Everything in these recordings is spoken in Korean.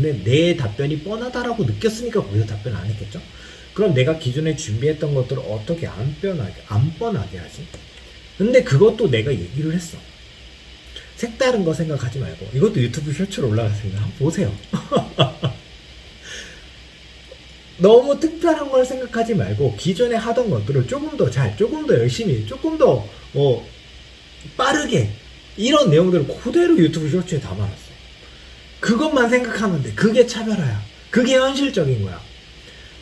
근데 내 답변이 뻔하다라고 느꼈으니까 거기서 답변 안 했겠죠? 그럼 내가 기존에 준비했던 것들을 어떻게 안 뻔하게, 안 뻔하게 하지? 근데 그것도 내가 얘기를 했어. 색다른 거 생각하지 말고 이것도 유튜브 쇼츠로 올라갔습니다. 보세요. 너무 특별한 걸 생각하지 말고 기존에 하던 것들을 조금 더 잘, 조금 더 열심히, 조금 더뭐 빠르게 이런 내용들을 그대로 유튜브 쇼츠에 담아놨어. 그것만 생각하면 돼. 그게 차별화야. 그게 현실적인 거야.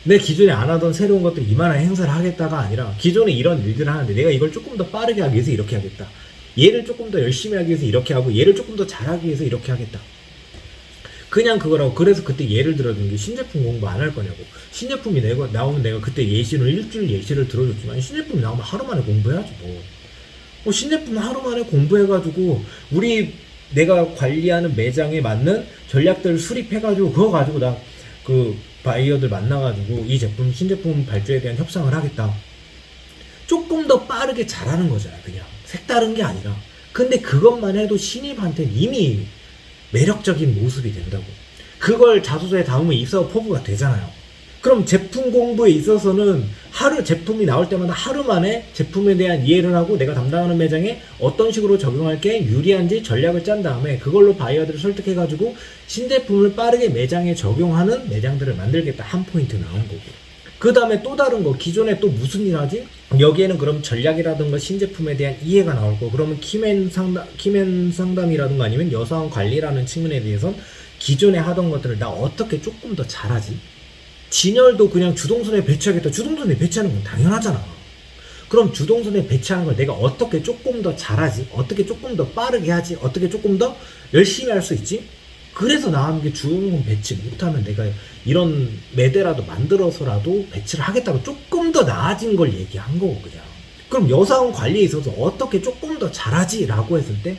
내 기존에 안 하던 새로운 것들 이만한 행사를 하겠다가 아니라 기존에 이런 일들을 하는데 내가 이걸 조금 더 빠르게 하기 위해서 이렇게 하겠다. 얘를 조금 더 열심히 하기 위해서 이렇게 하고 얘를 조금 더 잘하기 위해서 이렇게 하겠다. 그냥 그거라고 그래서 그때 예를 들어준 게 신제품 공부 안 할 거냐고 신제품이 내가 나오면 내가 그때 예시를 일주일 예시를 들어줬지만 신제품이 나오면 하루 만에 공부해야지 뭐, 뭐 신제품 하루 만에 공부해가지고 우리 내가 관리하는 매장에 맞는 전략들을 수립해가지고 그거 가지고 나 그 바이어들 만나가지고 이 제품 신제품 발주에 대한 협상을 하겠다 조금 더 빠르게 잘하는 거잖아 그냥 색다른 게 아니라 근데 그것만 해도 신입한테는 이미 매력적인 모습이 된다고. 그걸 자소서에 담으면 입사업 포부가 되잖아요. 그럼 제품 공부에 있어서는 하루 제품이 나올 때마다 하루 만에 제품에 대한 이해를 하고 내가 담당하는 매장에 어떤 식으로 적용할 게 유리한지 전략을 짠 다음에 그걸로 바이어들을 설득해 가지고 신제품을 빠르게 매장에 적용하는 매장들을 만들겠다 한 포인트 나온 거고. 그 다음에 또 다른 거 기존에 또 무슨 일 하지? 여기에는 그럼 전략이라든가 신제품에 대한 이해가 나올 거 그러면 키맨 상담 키맨 상담이라든가 아니면 여사원 관리라는 측면에 대해선 기존에 하던 것들을 나 어떻게 조금 더 잘하지? 진열도 그냥 주동선에 배치하겠다 주동선에 배치하는 건 당연하잖아 그럼 주동선에 배치하는 걸 내가 어떻게 조금 더 잘하지? 어떻게 조금 더 빠르게 하지? 어떻게 조금 더 열심히 할 수 있지? 그래서 나오는 게 주동선 배치 못하면 내가 이런 매대라도 만들어서라도 배치를 하겠다고 조금 더 나아진 걸 얘기한 거고 그냥 그럼 여사원 관리에 있어서 어떻게 조금 더 잘하지라고 했을 때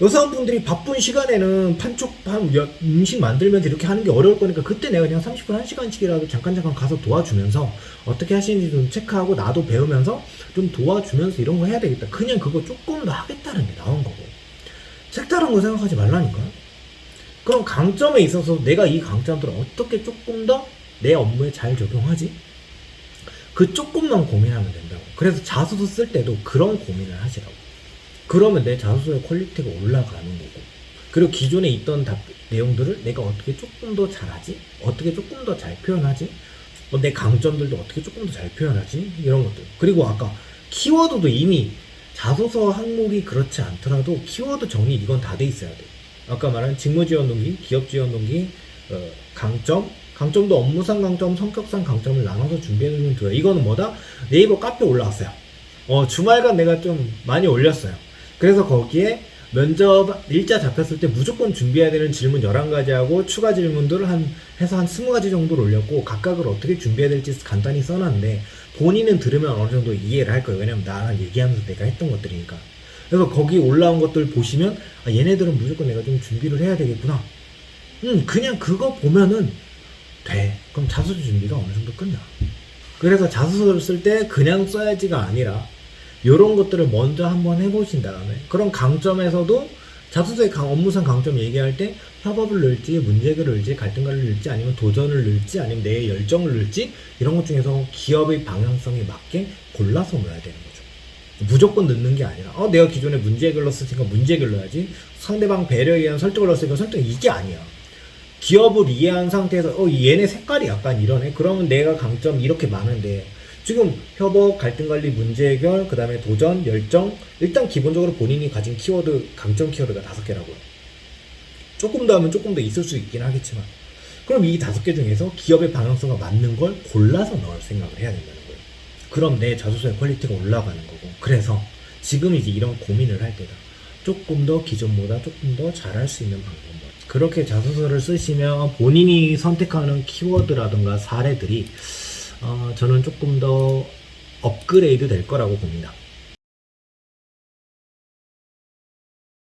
여사원분들이 바쁜 시간에는 판촉 한 여- 음식 만들면서 이렇게 하는 게 어려울 거니까 그때 내가 그냥 30분 1시간씩이라도 잠깐 잠깐 가서 도와주면서 어떻게 하시는지 좀 체크하고 나도 배우면서 좀 도와주면서 이런 거 해야 되겠다 그냥 그거 조금 더 하겠다는 게 나온 거고 색다른 거 생각하지 말라니까 그럼 강점에 있어서 내가 이 강점들을 어떻게 조금 더 내 업무에 잘 적용하지? 그 조금만 고민하면 된다고. 그래서 자소서 쓸 때도 그런 고민을 하시라고. 그러면 내 자소서의 퀄리티가 올라가는 거고. 그리고 기존에 있던 답, 내용들을 내가 어떻게 조금 더 잘하지? 어떻게 조금 더 잘 표현하지? 뭐 내 강점들도 어떻게 조금 더 잘 표현하지? 이런 것들. 그리고 아까 키워드도 이미 자소서 항목이 그렇지 않더라도 키워드 정리 이건 다 돼 있어야 돼. 아까 말한 직무 지원 동기, 기업 지원 동기, 어, 강점, 강점도 업무상 강점, 성격상 강점을 나눠서 준비해두면 돼요. 이거는 뭐다? 네이버 카페 올라왔어요. 어, 주말간 내가 좀 많이 올렸어요. 그래서 거기에 면접 일자 잡혔을 때 무조건 준비해야 되는 질문 11가지 하고 추가 질문들을 한, 해서 한 20가지 정도를 올렸고 각각을 어떻게 준비해야 될지 간단히 써놨는데 본인은 들으면 어느 정도 이해를 할 거예요. 왜냐면 나랑 얘기하면서 내가 했던 것들이니까. 그래서 거기 올라온 것들 보시면 아, 얘네들은 무조건 내가 좀 준비를 해야 되겠구나. 음, 그냥 그거 보면은 돼. 그럼 자소서 준비가 어느 정도 끝나. 그래서 자소서를 쓸 때 그냥 써야지가 아니라 요런 것들을 먼저 한번 해보신 다음에 그런 강점에서도 자소서의 강, 업무상 강점 얘기할 때 협업을 넣을지 문제를 넣을지 갈등가를 넣을지 아니면 도전을 넣을지 아니면 내 열정을 넣을지 이런 것 중에서 기업의 방향성에 맞게 골라서 넣어야 되는 거죠. 무조건 넣는 게 아니라 어 내가 기존에 문제 해결 넣었으니까 문제 해결 넣어야지. 상대방 배려에 의한 설득을 넣었으니까 설득 이게 아니야. 기업을 이해한 상태에서 어 얘네 색깔이 약간 이러네. 그러면 내가 강점 이렇게 많은데 지금 협업 갈등 관리 문제 해결 그 다음에 도전 열정 일단 기본적으로 본인이 가진 키워드 강점 키워드가 다섯 개라고요. 조금 더 하면 조금 더 있을 수 있긴 하겠지만. 그럼 이 다섯 개 중에서 기업의 방향성과 맞는 걸 골라서 넣을 생각을 해야 된다는 거예요. 그럼 내 자소서의 퀄리티가 올라가는 거고. 그래서 지금 이제 이런 고민을 할 때다 조금 더 기존보다 조금 더 잘할 수 있는 방법을 그렇게 자소서를 쓰시면 본인이 선택하는 키워드라든가 사례들이 어, 저는 조금 더 업그레이드 될 거라고 봅니다